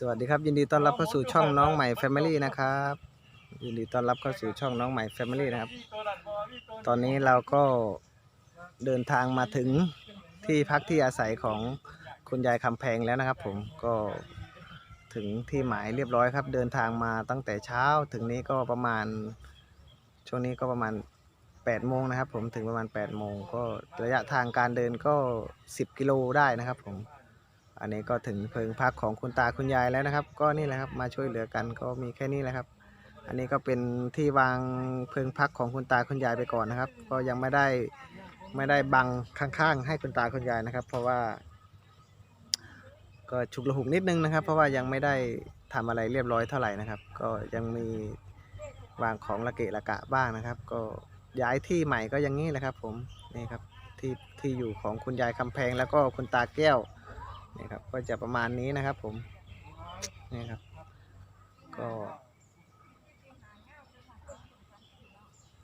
สวัสดีครับ ยินดีต้อนรับเข้าสู่ช่องน้องใหม่ Family นะครับ ยินดีต้อนรับเข้าสู่ช่องน้องใหม่ Family นะครับ ตอนนี้เราก็เดินทางมาถึงที่พักที่อาศัยของคุณยายคำแพงแล้วนะครับ ผมก็ถึงที่หมายเรียบร้อยครับ เดินทางมาตั้งแต่เช้าถึงนี้ก็ประมาณ ช่วงนี้ก็ประมาณ8โมงนะครับ ผมถึงประมาณ8โมงก็ระยะทางการเดินก็ 10 กิโลได้นะครับ ผม อันนี้ก็ถึงเพิงพักของคุณตาคุณยายแล้วนะครับ ก็นี่แหละครับมาช่วยเหลือกันก็มีแค่นี้แหละครับ อันนี้ก็เป็นที่วางเพิงพักของคุณตาคุณยายไปก่อนนะครับ ก็ยังไม่ได้ไม่ได้บังข้างๆ ให้คุณตาคุณยายนะครับ เพราะว่า ก็ฉุกละหุกนิดนึงนะครับ เพราะว่ายังไม่ได้ทำอะไรเรียบร้อยเท่าไหร่นะครับ ก็ยังมีวางของระเกะระกะบ้างนะครับ ก็ย้ายที่ใหม่ก็ย่างนี้แหละครับ ผมนี่ครับที่ที่อยู่ของคุณยายคำแพงแล้วก็คุณตาแก้ว นี่ครับก็จะประมาณนี้นะครับผมนี่ครับ ก็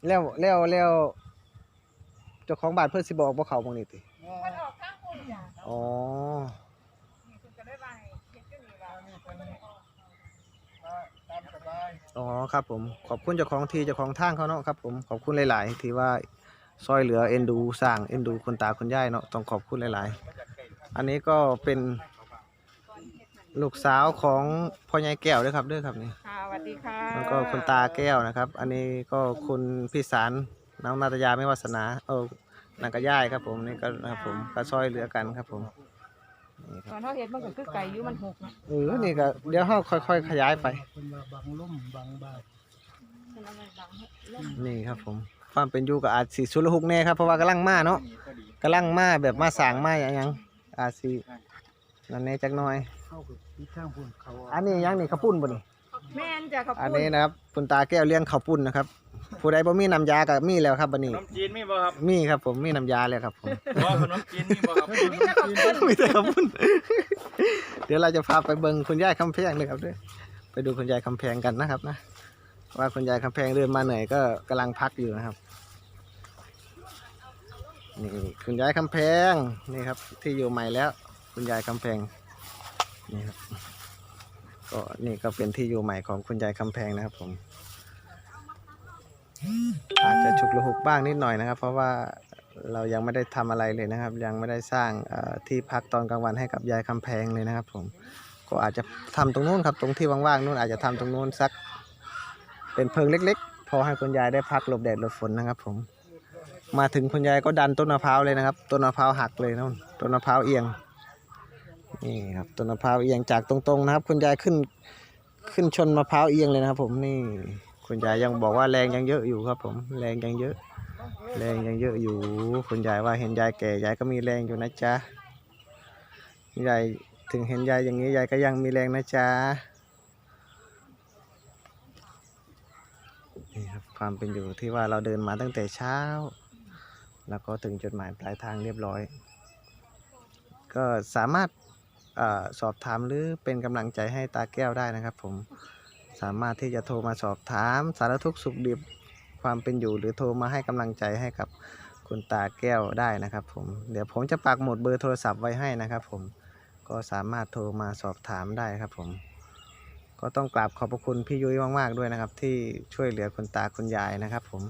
แล้วแล้วแล้วเจ้าของบ้านเพื่อนสิบอกว่าเขาบางนี่ติมันออกข้างคนจ้ะอ๋อนี่คุณก็ได้ไปเฮ็ดจังนี้ล่ะอ๋อครับผมขอบคุณเจ้าของที่เจ้าของทางเขาเนาะครับผมขอบคุณหลาย ๆ ที่ว่าซอยเหลือเอ็นดูสร้างเอ็นดูคนตาคนยายเนาะต้องขอบคุณหลาย ๆ อันนี้ก็เป็นลูกสาวของพ่อใหญ่แก้วด้วยครับด้วยครับนี่ค่ะสวัสดีค่ะแล้วก็คุณตาแก้วนะครับ อันนี้ก็คุณพี่สารน้องนาตยาไม่วาสนาเออนางกระย่ายครับผมนี่ก็นะครับผมก็ซอยเหลือกันครับผมนี่คตรับอนเฮาเฮ็ดมันก็คือไก่อยู่มันหกเนาะเออนี่ก็เดี๋ยวเราค่อยๆ ขยายไป เป็นว่าบางล่มบางบาดมันเอาไว้บังให้ลมนี่ครับผมความเป็นอยู่กับอาจสีสุรหุกแน่ครับเพราะว่ากำลังมาเนาะกำลังมาแบบมาสร้างมาอย่างหยัง อาจสีนั่นแน่จักหน่อย เข้ากับที่ข้างพุ่นเขาอันนี้หยังนี่ข้าวปุ้นบ่นี่แม่นจ้ะขอบอันคุณนี้นะครับคุณตาแก้วเลี้ยงข้าวปุ้นนะครับ ผู้ใดบ่มีน้ำยาก็มีแล้วครับบัดนี้ขนมจีนมีบ่ครับมีครับผมมีน้ำยาแล้วครับผม บ่ขนมจีนมีบ่ครับ นี่จะขอบคุณมีแต่คำพูดเดี๋ยวเราจะพาไปเบิงคุณยายคำแพงเลยครับด้วยไปดูคุณยายคำแพงกันนะครับนะ ว่าคุณยายคำแพงเดินมาเหนื่อยก็กำลังพักอยู่นะครับ นี่คุณยายคำแพงนี่ครับ ที่อยู่ใหม่แล้ว คุณยายคำแพงนี่ครับก็นี่ก็เป็นที่อยู่ใหม่ของคุณยายคำแพงนะครับ ผม อาจจะฉุกละหุกบ้างนิดหน่อยนะครับ เพราะว่าเรายังไม่ได้ทำอะไรเลยนะครับ ยังไม่ได้สร้างที่พักตอนกลางวันให้กับยายคำแพงเลยนะครับ ผมก็อาจจะทำตรงนู้นครับ ตรงที่ว่างๆนู้นอาจจะทำตรงนู้นสัก เป็นเพิงเล็ก ๆ พอให้คุณยายได้พักหลบแดดหลบฝนนะครับ ผม มาถึงคุณยายก็ดันต้นมะพร้าวเลยนะครับ ต้นมะพร้าวหักเลยนู่นต้นมะพร้าวเอียงนี่ครับต้นมะพร้าวเอียงจากตรงๆนะครับ คุณยายขึ้นขึ้นชนมะพร้าวเอียงเลยนะครับ ผมนี่คุณยายยังบอกว่าแรงยังเยอะอยู่ครับ ผมแรงยังเยอะ แรงยังเยอะอยู่ คุณยายว่าเห็นยายแก่ยายก็มีแรงอยู่นะจ๊ะยายถึงเห็นยายอย่างนี้ยายก็ยังมีแรงนะจ๊ะนี่ครับความเป็นอยู่ที่ว่าเราเดินมาตั้งแต่เช้า แล้วก็ถึงจุดหมายปลายทางเรียบร้อย ก็สามารถอสอบถามหรือเป็นกำลังใจให้ตาแก้วได้นะครับ ผมสามารถที่จะโทรมาสอบถามสารทุกข์สุขดิบความเป็นอยู่ หรือโทรมาให้กำลังใจให้กับคุณตาแก้วได้นะครับ ผมเดี๋ยวผมจะปักหมดเบอร์โทรศัพท์ไว้ให้นะครับ ผมก็สามารถโทรมาสอบถามได้ครับ ผมก็ต้องกราบขอบพระคุณพี่ยุ้ยมาก ๆ ด้วยนะครับ ที่ช่วยเหลือคุณตาคุณยายนะครับ ผม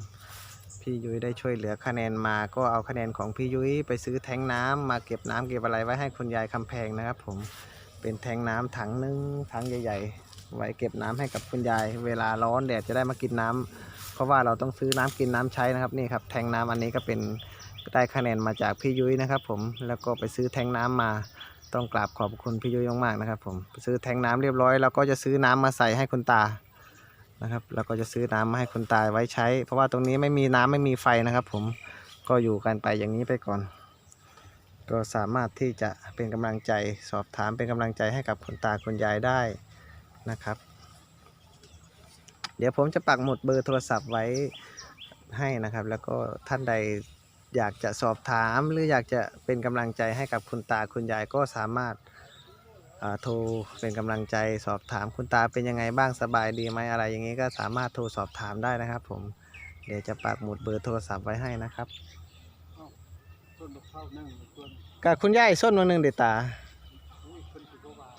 พี่ยุ้ยได้ช่วยเหลือคะแนนมา ก็เอาคะแนนของพี่ยุ้ยไปซื้อแทงน้ำมาเก็บน้ำเก็บอะไรไว้ให้คุณยายคำแพงนะครับ ผมเป็นแทงน้ำถังหนึงถังใหญ่ ๆ ไว้เก็บน้ำให้กับคุณยาย เวลาร้อนแดดจะได้มากินน้ำเพราะว่าเราต้องซื้อน้ำกินน้ำใช้นะครับนี่ครับแทงน้ำอันนี้ก็เป็นได้คะแนนมาจากพี่ยุ้ยนะครับ ผมแล้วก็ไปซื้อแทงน้ำมาต้องกราบขอบคุณพี่ยุ้ยมากๆนะครับ ผมซื้อแทงน้ำเรียบร้อยแล้วก็จะซื้อน้ำมาใส่ให้คุณตา นะครับแล้วก็จะซื้อน้ำมาให้คุณตาไว้ใช้ เพราะว่าตรงนี้ไม่มีน้ำไม่มีไฟนะครับ ผมก็อยู่กันไปอย่างนี้ไปก่อน ก็สามารถที่จะเป็นกำลังใจสอบถามเป็นกำลังใจให้กับคุณตาคุณยายได้นะครับ เดี๋ยวผมจะปักหมุดเบอร์โทรศัพท์ไว้ให้นะครับ แล้วก็ท่านใดอยากจะสอบถามหรืออยากจะเป็นกำลังใจให้กับคุณตาคุณยายก็สามารถ โทรเป็นกำลังใจสอบถามคุณตาเป็นยังไงบ้างสบายดีไหมอะไรอย่างนี้ก็สามารถโทรสอบถามได้นะครับ ผมเดี๋ยวจะปักหมุดเบอร์โทรศัพท์ไว้ให้นะครับกับคุณยายส้นวันหนึ่งเดตาบวาบาท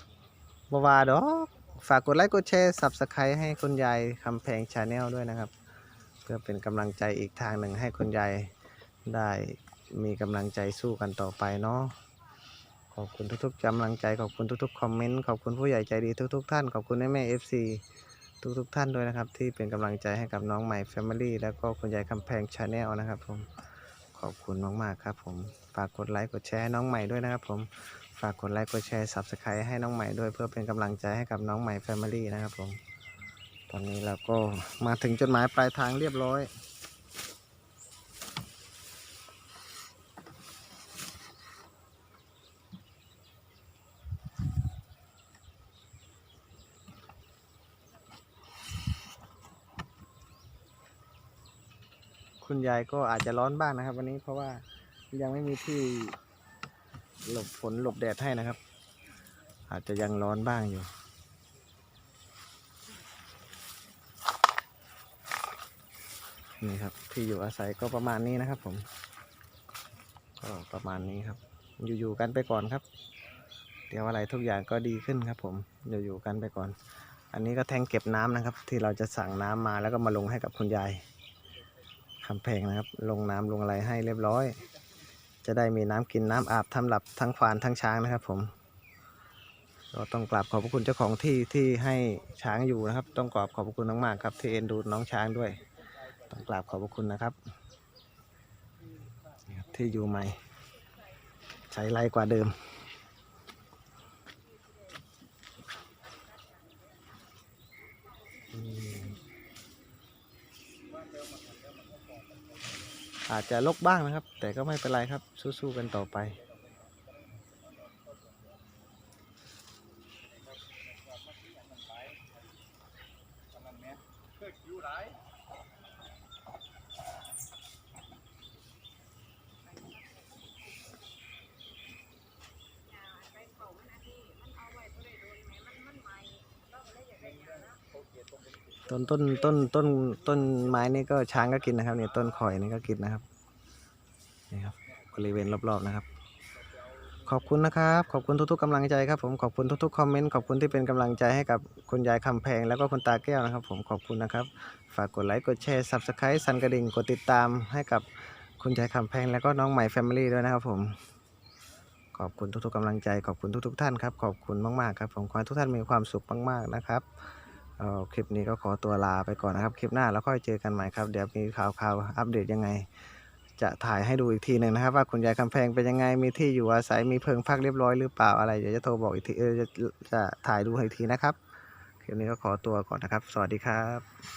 บวาดอกฝากกดไลค์กดแชร์สับสไครต์ให้คุณยายคำแพงชาแนลด้วยนะครับ เพื่อเป็นกำลังใจอีกทางหนึ่งให้คุณยายได้มีกำลังใจสู้กันต่อไปเนาะ ขอบคุณทุกๆกำลังใจขอบคุณทุกๆคอมเมนต์ขอบคุณผู้ใหญ่ใจดีทุก ๆ ท่านขอบคุณแม่แม่เอฟซีทุกๆท่านด้วยนะครับ ที่เป็นกำลังใจให้กับน้องใหม่แฟมิลี่แล้วก็คุณยายคำแพงชาแนลนะครับผมขอบคุณมากๆครับผมฝากกดไลค์กดแชร์ให้น้องใหม่ด้วยนะครับผมฝากกดไลค์กดแชร์ Subscribe ให้น้องใหม่ด้วยเพื่อเป็นกำลังใจให้กับน้องใหม่ Family นะครับผมตอนนี้เราก็มาถึงจุดหมายปลายทางเรียบร้อย คุณยายก็อาจจะร้อนบ้างนะครับ วันนี้เพราะว่ายังไม่มีที่หลบฝนหลบแดดให้นะครับ อาจจะยังร้อนบ้างอยู่นี่ครับที่อยู่อาศัยก็ประมาณนี้นะครับ ผม ก็ประมาณนี้ครับ อยู่ๆกันไปก่อนครับ เดี๋ยวอะไรทุกอย่างก็ดีขึ้นครับ ผมอยู่ๆกันไปก่อน อันนี้ก็แทงเก็บน้ำนะครับ ที่เราจะสั่งน้ำมาแล้วก็มาลงให้กับคุณยาย คำแพงนะครับ ลงน้ำลงอะไรให้เรียบร้อย จะได้มีน้ำกินน้ำอาบทำหลับทั้งควานทั้งช้างนะครับ ผมก็ต้องกราบขอบพระคุณเจ้าของที่ที่ให้ช้างอยู่นะครับ ต้องกราบขอบพระคุณมากๆครับที่เอ็นดูน้องช้างด้วย ต้องกราบขอบพระคุณนะครับนี่ครับที่อยู่ใหม่ ใช้ไรกว่าเดิม อาจจะลกบ้างนะครับ แต่ก็ไม่เป็นไรครับสู้ๆกันต่อไป ต้นต้นต้นต้นต้นไม้นี่ก็ช้างก็กินนะครับเนี่ยต้นข่อยนี่ก็กินนะครับนี่ครับบริเวณรอบๆนะครับ ขอบคุณนะครับ ขอบคุณทุกๆกำลังใจครับผมขอบคุณทุกๆคอมเมนต์ขอบคุณที่เป็นกำลังใจให้กับคุณยายคำแพงแล้วก็คุณตาแก้วนะครับ ผมขอบคุณนะครับ ฝากกดไลค์กดแชร์ซับสไครต์สั่นกระดิ่งกดติดตามให้กับคุณยายคำแพงแล้วก็น้องใหม่แฟมิลี่ด้วยนะครับผมขอบคุณทุกๆกำลังใจขอบคุณทุกๆท่านครับขอบคุณมากๆครับผมขอให้ทุกท่านมีความสุขมากๆนะครับ คลิปนี้ก็ขอตัวลาไปก่อนนะครับ คลิปหน้าแล้วค่อยเจอกันใหม่ครับ เดี๋ยวมีข่าวข่าวอัปเดตยังไง จะถ่ายให้ดูอีกทีหนึ่งนะครับ ว่าคุณยายคำแพงเป็นยังไง มีที่อยู่อาศัย มีเพิงพักเรียบร้อยหรือเปล่าอะไร เดี๋ยวจะโทรบอกอีกที เออจะจะถ่ายดูอีกทีนะครับ คลิปนี้ก็ขอตัวก่อนนะครับ สวัสดีครับ